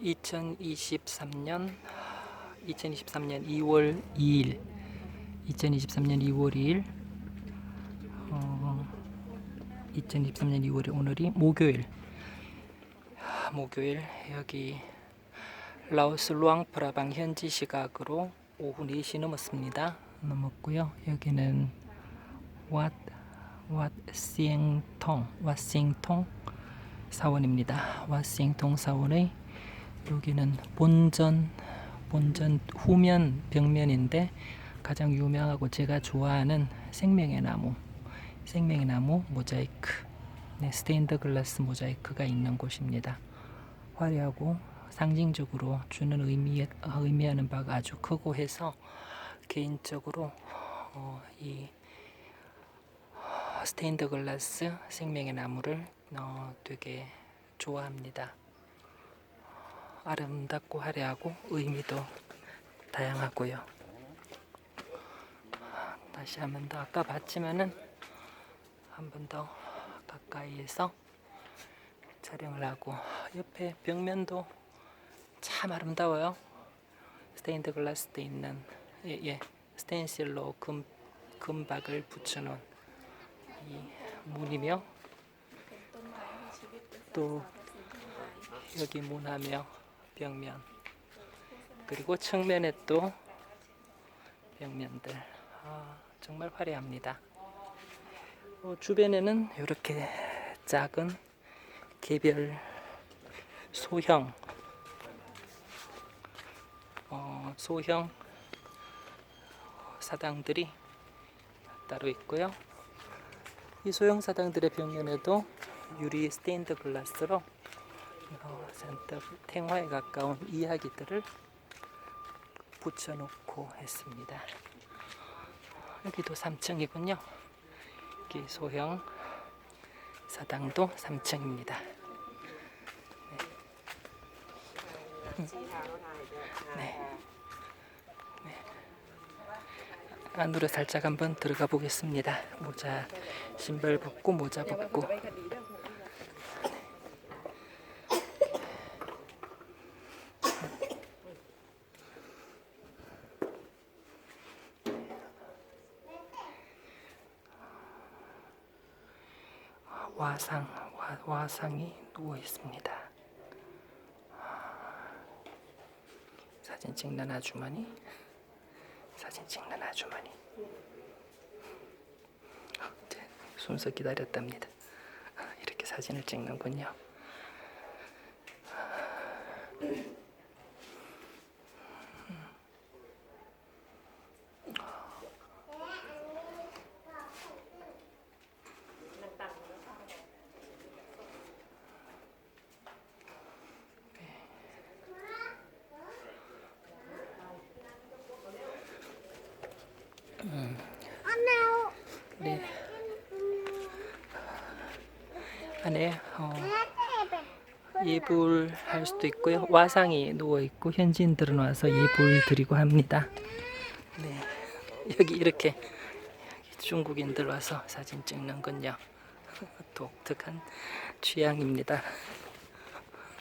2023년 2023년 2월 2일 2023년 2월 2일 어, 2023년 2월 오늘이 목요일 하, 목요일 여기 라오스 루앙프라방 현지 시각으로 오후 4시 넘었습니다. 넘었고요. 여기는 왓 왓싱통 왓싱통 사원입니다. 왓싱통 사원의 여기는 본전 본전 후면 벽면인데 가장 유명하고 제가 좋아하는 생명의 나무 생명의 나무 모자이크 네, 스테인드 글라스 모자이크가 있는 곳입니다. 화려하고 상징적으로 주는 의미 의미하는 바가 아주 크고 해서 개인적으로 어, 이 스테인드 글라스 생명의 나무를 어, 되게 좋아합니다. 아름답고 화려하고 의미도 다양하고요. 다시 한 번 더 아까 봤지만은 한 번 더 가까이에서 촬영을 하고 옆에 벽면도 참 아름다워요. 스테인드 글라스도 있는 예, 예. 스테인실로 금 금박을 붙여놓은 이 문이며 또 여기 문하며 벽면 그리고 측면에 또 벽면들 아, 정말 화려합니다. 어, 주변에는 이렇게 작은 개별 소형 어, 소형 사당들이 따로 있고요. 이 소형 사당들의 벽면에도 유리 스테인드 글라스로 어, 산타 탱화에 가까운 이야기들을 붙여놓고 했습니다. 여기도 3층이군요. 여기 소형 사당도 3층입니다. 네. 네. 안으로 살짝 한번 들어가 보겠습니다. 모자, 신발 벗고 모자 벗고. 와상 와, 와상이 누워 있습니다. 사진 찍는 아주머니, 사진 찍는 아주머니. 순서 기다렸답니다. 아, 이렇게 사진을 찍는군요. 네. 안에 어, 예불 할 수도 있고요. 와상이 누워 있고 현지인들은 와서 예불 드리고 합니다. 네. 여기 이렇게 중국인들 와서 사진 찍는군요. 독특한 취향입니다.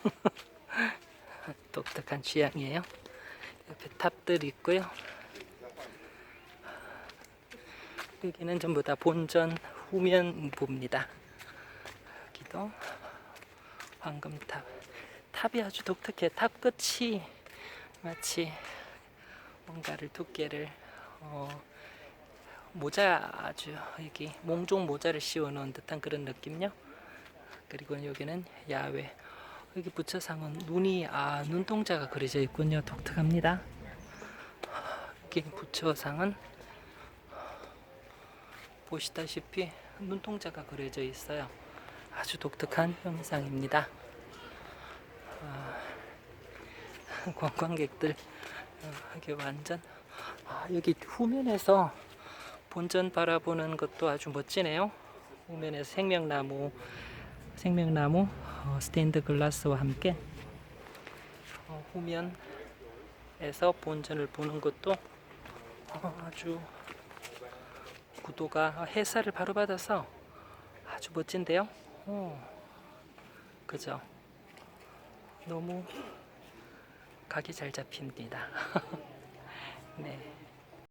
독특한 취향이에요. 옆에 탑들 있고요. 여기는 전부 다 본전 후면부입니다. 여기도 황금탑. 탑이 아주 독특해. 탑 끝이 마치 뭔가를 두께를 어, 모자 아주 여기 몽종 모자를 씌워 놓은 듯한 그런 느낌요. 그리고 여기는 야외. 여기 부처상은 눈이 아 눈동자가 그려져 있군요. 독특합니다. 여기 부처상은 보시다시피 눈동자가 그려져 있어요. 아주 독특한 형상입니다. 아, 관광객들 어, 이게 완전 아, 여기 후면에서 본전 바라보는 것도 아주 멋지네요. 후면에 생명나무 생명나무 어, 스테인드 글라스와 함께 어, 후면에서 본전을 보는 것도 어, 아주 구도가 햇살을 바로 받아서 아주 멋진데요. 오, 그죠? 너무 각이 잘 잡힙니다. 네.